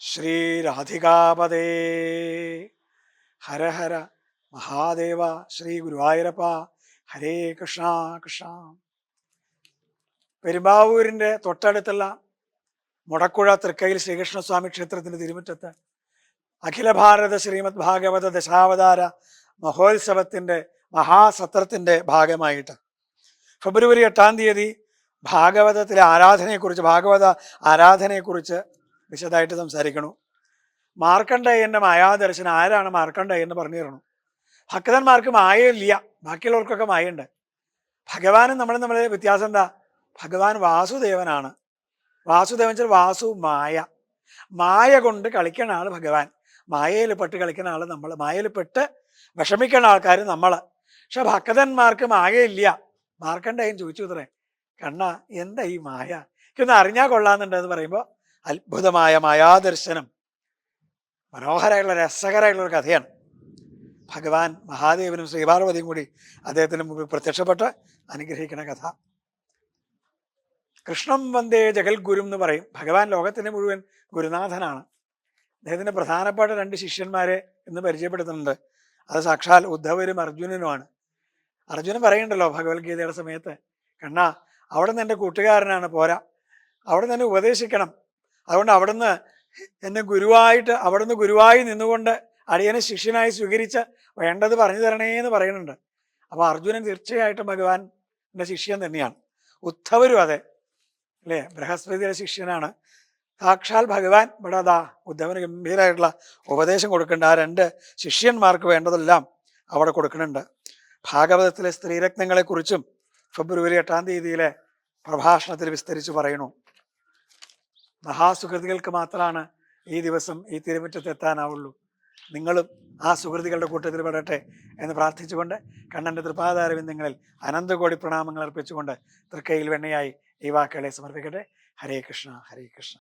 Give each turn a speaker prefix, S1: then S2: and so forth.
S1: ശ്രീരാധികാപദേ ഹര ഹര മഹാദേവ ശ്രീ ഗുരുവായൂരപ്പ. ഹരേ കൃഷ്ണ കൃഷ്ണ. പെരുമ്പാവൂരിന്റെ തൊട്ടടുത്തുള്ള മുടക്കുഴ തൃക്കയിൽ ശ്രീകൃഷ്ണസ്വാമി ക്ഷേത്രത്തിന്റെ തിരുമുറ്റത്ത് അഖില ഭാരത ശ്രീമദ് ഭാഗവത ദശാവതാര മഹോത്സവത്തിന്റെ മഹാസത്രത്തിന്റെ ഭാഗമായിട്ട്. ഫെബ്രുവരി എട്ടാം തീയതി ഭാഗവതത്തിലെ ആരാധനയെക്കുറിച്ച് ഭാഗവത ആരാധനയെക്കുറിച്ച് വിശദമായിട്ട് സംസാരിക്കണു. മാർക്കണ്ഡേയന്റെ മായാദർശനം ആരാണ് മാർക്കണ്ഡേയൻ എന്ന് പറഞ്ഞു തരണം. ഭക്തന്മാർക്ക് മായയില്ല ബാക്കിയുള്ളവർക്കൊക്കെ മായയുണ്ട്. ഭഗവാനും നമ്മളെ വ്യത്യാസം എന്താ? ഭഗവാൻ വാസുദേവനാണ്. വാസുദേവൻ വെച്ചാൽ വാസു മായ. മായ കൊണ്ട് കളിക്കുന്ന ആൾ ഭഗവാൻ. മായയിൽ പെട്ട് കളിക്കുന്ന ആൾ നമ്മൾ മായയിൽ പെട്ട് വിഷമിക്കുന്ന ആൾക്കാർ നമ്മൾ പക്ഷെ ഭക്തന്മാർക്ക് മായയില്ല. മാർക്കണ്ഡേയൻ ചോദിച്ചു ഇത്രേ കണ്ണ എന്താ ഈ മായ? എനിക്കൊന്ന് അറിഞ്ഞാൽ കൊള്ളാന്നുണ്ട് എന്ന് പറയുമ്പോൾ അത്ഭുതമായ മായാദർശനം. മനോഹരമായിട്ടുള്ള രസകരമായിട്ടുള്ള ഒരു കഥയാണ്. ഭഗവാൻ മഹാദേവനും ശ്രീപാർവതിയും കൂടി അദ്ദേഹത്തിന് മുമ്പിൽ പ്രത്യക്ഷപ്പെട്ട് അനുഗ്രഹിക്കുന്ന കഥ. കൃഷ്ണം വന്ദേ ജഗൽഗുരു എന്ന് പറയും. ഭഗവാൻ ലോകത്തിന് മുഴുവൻ ഗുരുനാഥനാണ്. അദ്ദേഹത്തിന്റെ പ്രധാനപ്പെട്ട രണ്ട് ശിഷ്യന്മാരെ ഇന്ന് പരിചയപ്പെടുത്തുന്നുണ്ട്. അത് സാക്ഷാൽ ഉദ്ധവരും അർജുനനുമാണ് അർജുനൻ പറയുന്നുണ്ടല്ലോ ഭഗവത്ഗീതയുടെ സമയത്ത് കണ്ണാ അവിടെ നിന്ന് എന്റെ കൂട്ടുകാരനാണ് പോരാ. അവിടെ നിന്ന് ഉപദേശിക്കണം. അതുകൊണ്ട് അവിടുന്ന് എന്നെ ഗുരുവായിട്ട് അവിടുന്ന് ഗുരുവായി നിന്നുകൊണ്ട് അടിയനെ ശിഷ്യനായി സ്വീകരിച്ച വേണ്ടത് പറഞ്ഞു തരണേ എന്ന് പറയുന്നുണ്ട്. അപ്പോൾ അർജുനൻ തീർച്ചയായിട്ടും ഭഗവാന്റെ ശിഷ്യൻ തന്നെയാണ്. ഉദ്ധവരും അതെ. അല്ലേ? ബൃഹസ്പതിയുടെ ശിഷ്യനാണ്. സാക്ഷാൽ ഭഗവാൻ ഇവിടെ അതാ ഉദ്ധവന് ഗംഭീരമായിട്ടുള്ള ഉപദേശം കൊടുക്കേണ്ട ആ രണ്ട് ശിഷ്യന്മാർക്ക് വേണ്ടതെല്ലാം അവിടെ കൊടുക്കുന്നുണ്ട്. ഭാഗവതത്തിലെ സ്ത്രീരത്നങ്ങളെക്കുറിച്ചും ഫെബ്രുവരി എട്ടാം തീയതിയിലെ പ്രഭാഷണത്തിൽ വിസ്തരിച്ച് പറയുന്നു. മഹാസുഹൃതികൾക്ക് മാത്രമാണ് ഈ ദിവസം ഈ തിരുമുറ്റത്ത് എത്താനാവുള്ളൂ. നിങ്ങളും ആ സുഹൃതികളുടെ കൂട്ടത്തിൽ പെടട്ടെ എന്ന് പ്രാർത്ഥിച്ചുകൊണ്ട് കണ്ണന്റെ തൃപാതാരവിന്ദങ്ങളിൽ അനന്തകോടി പ്രണാമങ്ങൾ അർപ്പിച്ചുകൊണ്ട് തൃക്കൈയിൽ വെണ്ണയായി ഈ വാക്കുകളെ സമർപ്പിക്കട്ടെ. ഹരേ കൃഷ്ണ ഹരേ കൃഷ്ണ.